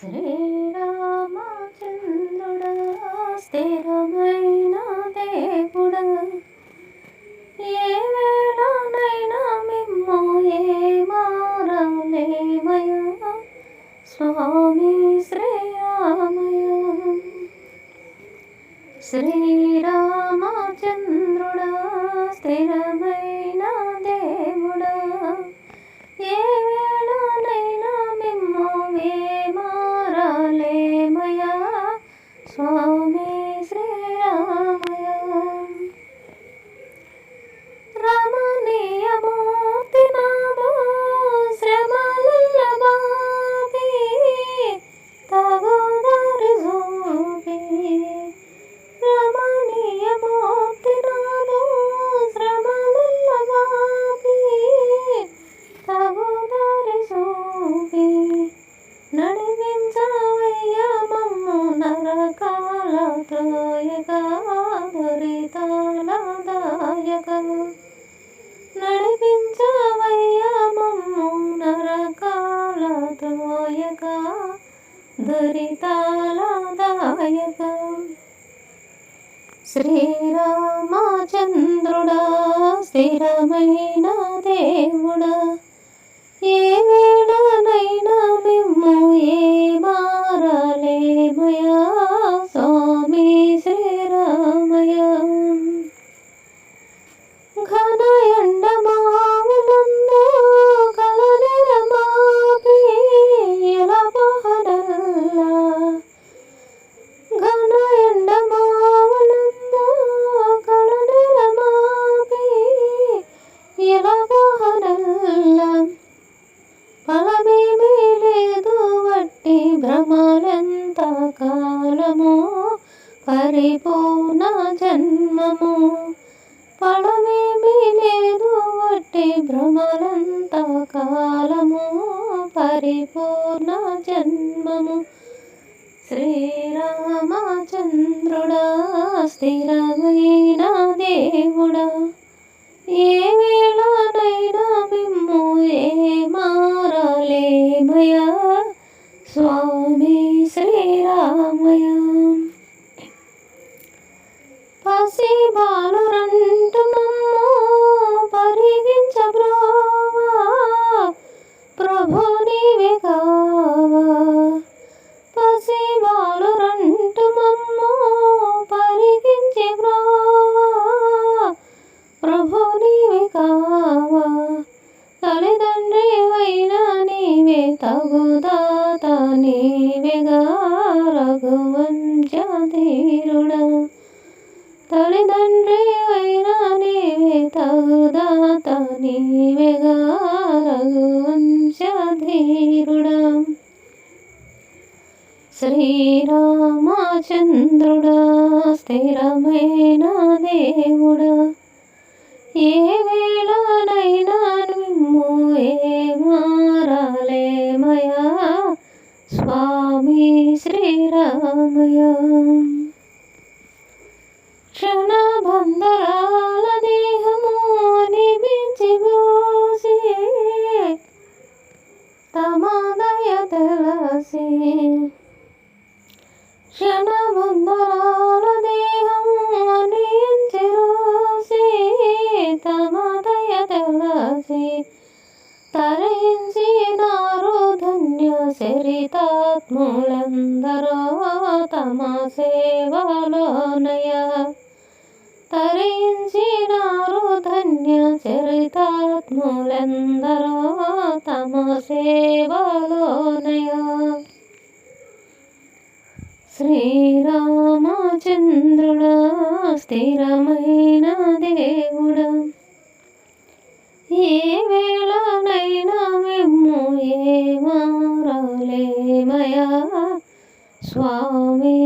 శ్రీరామచంద్రుడా స్థిరమైన దేవుడా ఏ వేళనైనా మిమ్మో ఏ మారలేమయ స్వామి శ్రీరామయ శ్రీరామచంద్రుడా స్థిరమై నరకాల త్రోయక నడిపించవయ్యా మమ్ము నరకాల త్రోయక దురితాలదాయక శ్రీరామచంద్రుడా స్థిరమైన దేవుడా ఏ వేళనైనా నా జన్మము. ఫలమేమీ లేదు వట్టి భ్రమలంత కాలము. పరిపూర్ణ జన్మము. శ్రీరామచంద్రుడా స్థిరమైన దేవుడా. ఏమి తగుదాత నీవేగా రఘువంశధీరుడా తల్లిదండ్రి అయినా నీవే తగుదాత నీవేగా రఘువంశధీరుడా శ్రీరామచంద్రుడా స్థిరమైన దేవుడా. ఏ వేళనైనా తమదయ తెలసి క్షణబంధరాల దేహము నించి రోసి తమదయ తెలసి తరయించినారు ధన్య చరితాత్ములందరూ తమ సేవలోనయ తరించినారు ధన్య చరితాత్ములందరూ తమ సేవలోనయ శ్రీరామచంద్రుడా స్థిరమైన దేవుడు. ఏ వేళనైనా మేము ఏ మారలేమయా. స్వామి